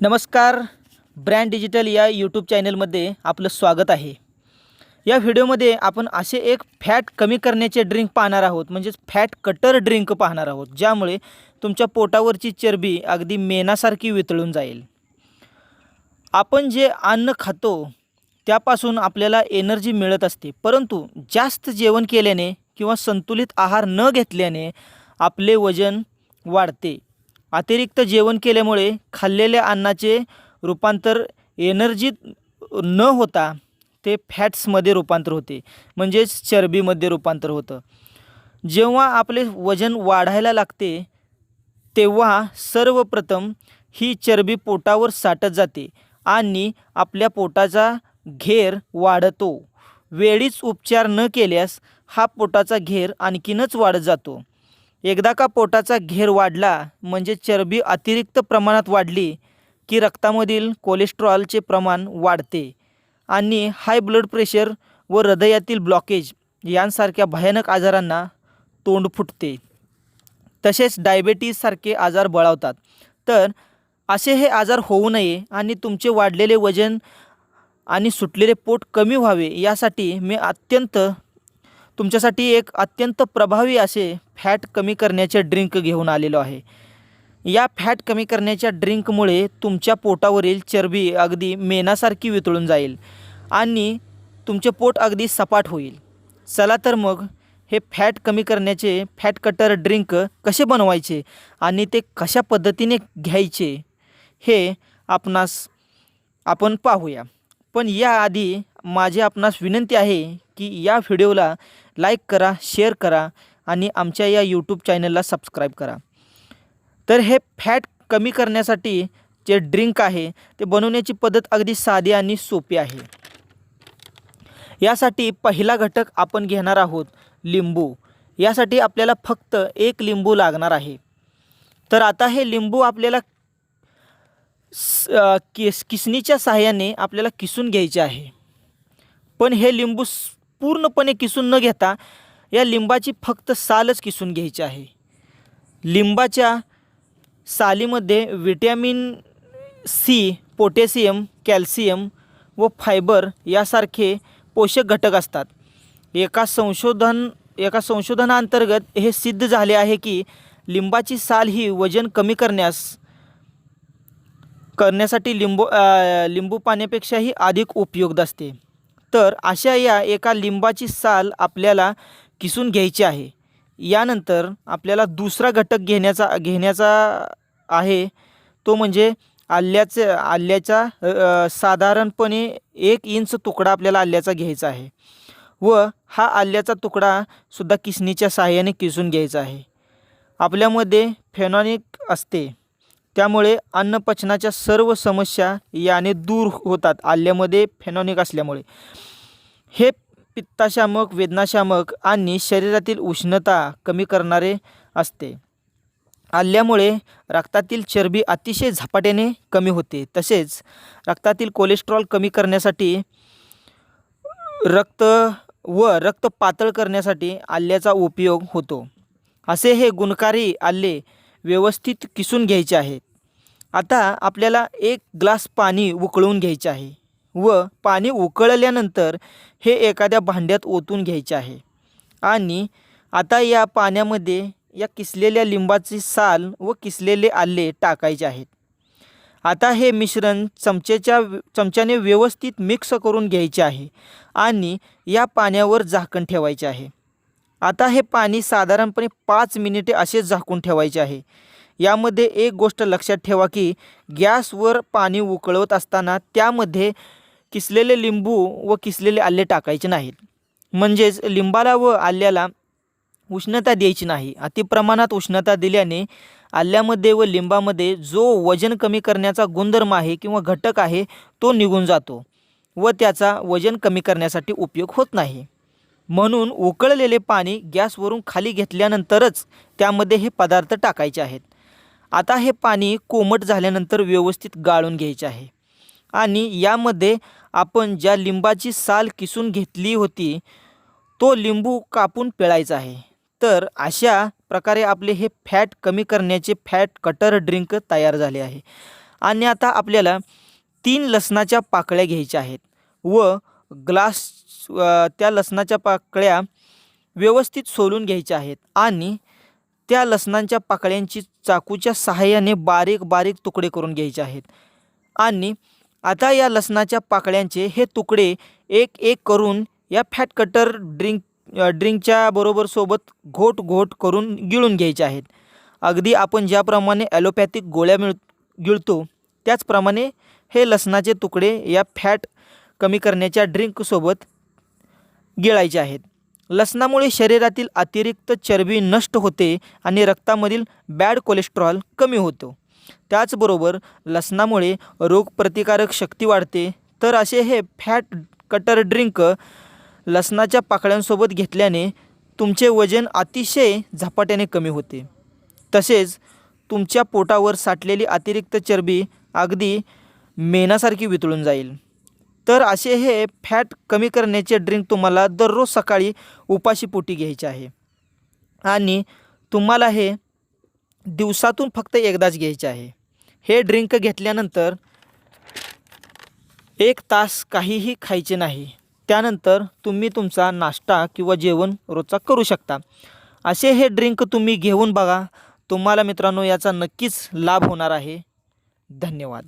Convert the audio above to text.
नमस्कार brand digital या YouTube चॅनलमध्ये आपलं स्वागत आहे. या व्हिडिओमध्ये आपण असे एक फॅट कमी करण्याचे ड्रिंक पाहणार आहोत म्हणजेच फॅट कटर ड्रिंक पाहणार आहोत ज्यामुळे तुमच्या पोटावरची चरबी अगदी मेणासारखी वितळून जाईल. आपण जे अन्न खातो त्यापासून आपल्याला एनर्जी मिळत असते परंतु जास्त जेवण केल्याने किंवा संतुलित आहार न घेतल्याने आपले वजन वाढते. अतिरिक्त जेवण केल्यामुळे खाल्लेल्या अन्नाचे रूपांतर एनर्जीत न होता ते फॅट्समध्ये रूपांतर होते म्हणजेच चरबीमध्ये रूपांतर होतं. जेव्हा आपले वजन वाढायला लागते तेव्हा सर्वप्रथम ही चरबी पोटावर साठत जाते आणि आपल्या पोटाचा घेर वाढतो. वेळीच उपचार न केल्यास हा पोटाचा घेर आणखीनच वाढत जातो. एकदा का पोटाचा घेर वाढला म्हणजे चरबी अतिरिक्त प्रमाणात वाढली की रक्तामधील कोलेस्ट्रॉलचे प्रमाण वाढते आणि हाय ब्लड प्रेशर व हृदयातील ब्लॉकेज यांसारख्या भयानक आजारांना तोंड फुटते. तसेच डायबेटीजसारखे आजार बळावतात. तर असे हे आजार होऊ नये आणि तुमचे वाढलेले वजन आणि सुटलेले पोट कमी व्हावे यासाठी मी अत्यंत तुमच्यासाठी एक अत्यंत प्रभावी असे फॅट कमी करण्याचे ड्रिंक घेऊन आलेलो आहे. या फॅट कमी करण्याच्या ड्रिंकमुळे तुमच्या पोटावरील चरबी अगदी मेणासारखी वितळून जाईल आणि तुमचे पोट अगदी सपाट होईल. चला तर मग हे फॅट कमी करण्याचे फॅट कटर ड्रिंक कसे बनवायचे आणि ते कशा पद्धतीने घ्यायचे हे आपणास आपण पाहूया. पण याआधी माझी आपणास विनंती आहे की या व्हिडिओला लाईक करा शेअर करा आणि आमच्या या यूट्यूब चॅनलला सबस्क्राईब करा. तर हे फॅट कमी करण्यासाठी जे ड्रिंक आहे ते बनवण्याची पद्धत अगदी साधी आणि सोपी आहे. यासाठी पहिला घटक आपण घेणार आहोत लिंबू. यासाठी आपल्याला फक्त एक लिंबू लागणार आहे. तर आता हे लिंबू आपल्याला स- किस किसणीच्या सहाय्याने आपल्याला किसून घ्यायचे आहे. पण हे लिंबू पूर्णपणे किसून न घेता या लिंबाची फक्त सालच किसून घ्यायची आहे. लिंबाच्या सालीमध्ये विटॅमिन सी पोटॅशियम कॅल्शियम व फायबर यासारखे पोषक घटक असतात. एका संशोधन एका संशोधनांतर्गत हे सिद्ध झाले आहे की लिंबाची साल ही वजन कमी करण्यास करण्यासाठी लिंबू लिंबू पाण्यापेक्षाही अधिक उपयुक्त असते. तर अशा या एका लिंबाची साल आपल्याला किसून घ्यायची आहे. यानंतर आपल्याला दुसरा घटक घेण्याचा घेण्याचा आहे. तो म्हणजे आल्याचे आल्याचा साधारणपणे एक इंच तुकडा आपल्याला आल्याचा घ्यायचा आहे. व हा आल्याचा तुकडासुद्धा किसणीच्या सहाय्याने किसून घ्यायचा आहे. आपल्यामध्ये फेनॉनिक असते. त्यामुळे अन्नपचनाच्या सर्व समस्या याने दूर होतात आल्यामध्ये फेनॉनिक असल्यामुळे. हे पित्ताशामक वेदनाशामक आणि शरीरातील उष्णता कमी करणारे असते. आल्यामुळे रक्तातील चरबी अतिशय झपाट्याने कमी होते. तसेच रक्तातील कोलेस्ट्रॉल कमी करण्यासाठी रक्त व रक्त पातळ करण्यासाठी आल्याचा उपयोग होतो. असे हे गुणकारी आल्ले व्यवस्थित किसून घ्यायचे आहेत. आता आपल्याला एक ग्लास पाणी उकळून घ्यायचे आहे. व पाणी उकळल्यानंतर हे एखाद्या भांड्यात ओतून घ्यायचे आहे. आणि आता या पाण्यामध्ये या किसलेल्या लिंबाची साल व किसलेले आले टाकायचे आहेत. आता हे मिश्रण चमचेच्या चमच्याने व्यवस्थित मिक्स करून घ्यायचे आहे आणि या पाण्यावर झाकण ठेवायचे आहे. आता हे पाणी साधारणपणे पाच मिनिटे असे झाकून ठेवायचे आहे. यामध्ये एक गोष्ट लक्षात ठेवा की गॅसवर पाणी उकळवत असताना त्यामध्ये किसलेले लिंबू व किसलेले आले टाकायचे नाहीत. म्हणजेच लिंबाला व आल्याला उष्णता द्यायची नाही. अतिप्रमाणात उष्णता दिल्याने आल्यामध्ये व लिंबामध्ये जो वजन कमी करण्याचा गुणधर्म आहे किंवा घटक आहे तो निघून जातो व त्याचा वजन कमी करण्यासाठी उपयोग होत नाही. म्हणून उकळलेले पाणी गॅसवरून खाली घेतल्यानंतरच त्यामध्ये हे पदार्थ टाकायचे आहेत. आता हे पाणी कोमट झाल्यानंतर व्यवस्थित गाळून घ्यायचे आहे. आणि यामध्ये आपण ज्या लिंबाची साल किसून घेतली होती तो लिंबू कापून पिळायचा आहे. तर अशा प्रकारे आपले हे फॅट कमी करण्याचे फॅट कटर ड्रिंक तयार झाले आहे. आणि आता आपल्याला तीन लसणाच्या पाकळ्या घ्यायच्या आहेत व ग्लास त्या लसणाच्या पाकळ्या व्यवस्थित सोलून घ्यायच्या आहेत आणि त्या लसणांच्या पाकळ्यांची चाकूच्या सहाय्याने बारीक बारीक तुकडे करून घ्यायचे आहेत. आणि आता या लसणाच्या पाकळ्यांचे हे तुकडे एक एक करून या फॅट कटर ड्रिंक ड्रिंकच्या बरोबर सोबत घोट घोट करून गिळून घ्यायचे आहेत. अगदी आपण ज्याप्रमाणे ॲलोपॅथिक गोळ्या मिळ गिळतो त्याचप्रमाणे हे लसणाचे तुकडे या फॅट कमी करण्याच्या ड्रिंकसोबत गिळायचे आहेत. लसणामुळे शरीरातील अतिरिक्त चरबी नष्ट होते आणि रक्तामधील बॅड कोलेस्ट्रॉल कमी होतो. त्याचबरोबर लसणामुळे रोगप्रतिकारक शक्ती वाढते. तर असे हे फॅट कटर ड्रिंक लसणाच्या पाकळ्यांसोबत घेतल्याने तुमचे वजन अतिशय झपाट्याने कमी होते. तसेच तुमच्या पोटावर साठलेली अतिरिक्त चरबी अगदी मेणासारखी वितळून जाईल. तर असे हे फॅट कमी करण्याचे ड्रिंक तुम्हाला दररोज सकाळी उपाशी पोटी घ्यायचे आहे. आणि तुम्हाला हे दिवसातून फक्त एकदाच घ्यायचे आहे. हे ड्रिंक घेतल्यानंतर एक तास काहीही खायचे नाही. त्यानंतर तुम्ही तुमचा नाश्ता किंवा जेवण रोजचा करू शकता. असे हे ड्रिंक तुम्ही घेऊन बघा. तुम्हाला मित्रांनो याचा नक्कीच लाभ होणार आहे. धन्यवाद.